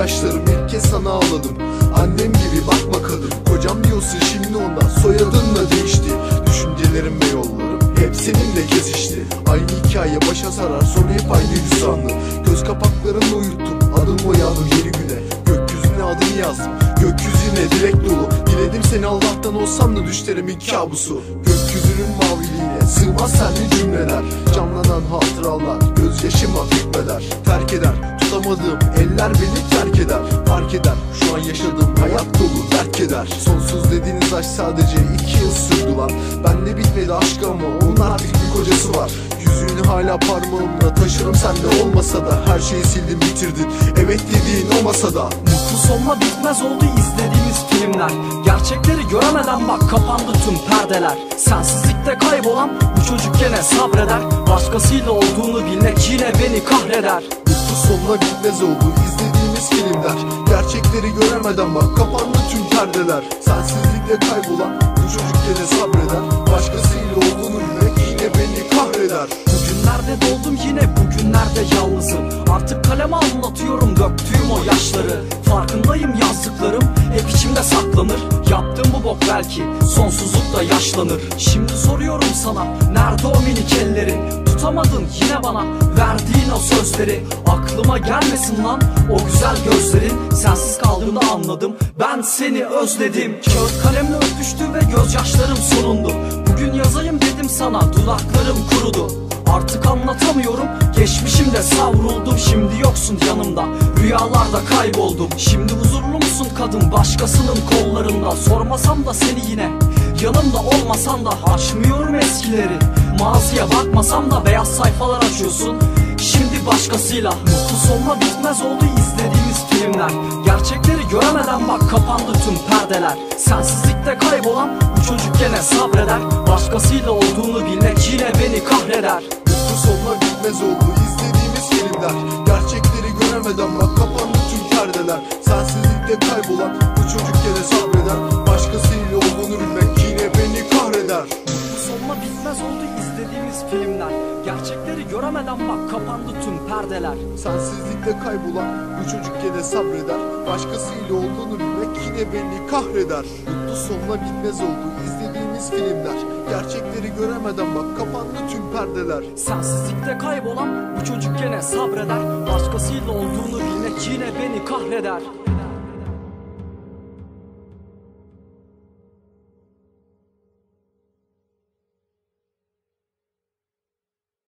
gözyaşlarım ilk kez sana ağladım. Annem gibi bakma kadın. Kocam diyorsun şimdi ondan soyadınla değişti. Düşüncelerim ve yollarım hep seninle kesişti. Aynı hikaye başa sarar sonra hep aynı hüsranlı Göz kapaklarını uyuttum adım boyadım yeni güne. Gökyüzüne adını yazdım Gökyüzüne direkt dolu. Diledim seni Allah'tan olsam da düşlerimin kabusu. Gökyüzünün maviliğine sığmaz senli cümleler. Canlanan hatıralar gözyaşıma hükmeder Terk eder. Tutamadığım eller beni terk eder Fark eder. Şu an yaşadığım hayat dolu terk eder Sonsuz dediğiniz aşk sadece iki yıl sürdü lan Bende bitmedi aşk ama onun artık bir kocası var Yüzüğünü hala parmağımda taşırım. Sende olmasa da Her şeyi sildin bitirdin. Evet dediğin olmasa da Mutlu sonla bitmez oldu izlediğimiz filmler. Gerçekleri göremeden bak kapandı tüm perdeler. Sensizlikte kaybolan bu çocuk gene sabreder. Başkasıyla olduğunu bilmek yine beni kahreder. Mutlu sonla bitmez oldu izlediğimiz filmler. Gerçekleri göremeden bak kapandı tüm perdeler. Sensizlikle kaybolan bu çocuk gene sabreder. Başkasıyla anlatıyorum döktüğüm o yaşları. Farkındayım yazdıklarım hep içimde saklanır. Yaptığım bu bok belki sonsuzlukta yaşlanır. Şimdi soruyorum sana nerede o minik ellerin Tutamadın yine bana verdiğin o sözleri. Aklıma gelmesin lan o güzel gözlerin. Sensiz kaldığımda anladım. Ben seni özledim. Kağıt kalemle öpüştü ve gözyaşlarım sonundu Bugün yazayım dedim sana dudaklarım kurudu. Artık anlatamıyorum Geçmişimde savruldum Şimdi yoksun yanımda. Rüyalarda kayboldum. Şimdi huzurlu musun kadın? Başkasının kollarında. Sormasam da seni yine. Yanımda olmasan da Açmıyorum eskileri. Maziye bakmasam da Beyaz sayfalar açıyorsun. Şimdi başkasıyla Mutlu sonla bitmez oldu izlediğimiz filmler. Gerçekleri göremeden bak kapandı tüm perdeler. Sensizlikte kaybolan bu çocuk gene sabreder. Başkasıyla olduğunu bilmek yine beni kahreder. Mutlu sonla bitmez oldu izlediğimiz filmler. Gerçekleri göremeden bak kapandı tüm perdeler. Sensizlikte kaybolan bu çocuk gene sabreder. Başkasıyla olduğunu bilmek yine beni kahreder. Bu sonla bitmez oldu izlediğimiz filmler. Gerçekleri göremeden bak kapandı tüm perdeler. Sensizlikte kaybolan bu çocuk gene sabreder. Başkasıyla olduğunu bilmek yine beni kahreder. Mutlu sonla bitmez oldu izlediğimiz filmler Gerçekleri göremeden bak kapandı tüm perdeler. Sensizlikte kaybolan bu çocuk gene sabreder. Başkasıyla olduğunu bilmek yine beni kahreder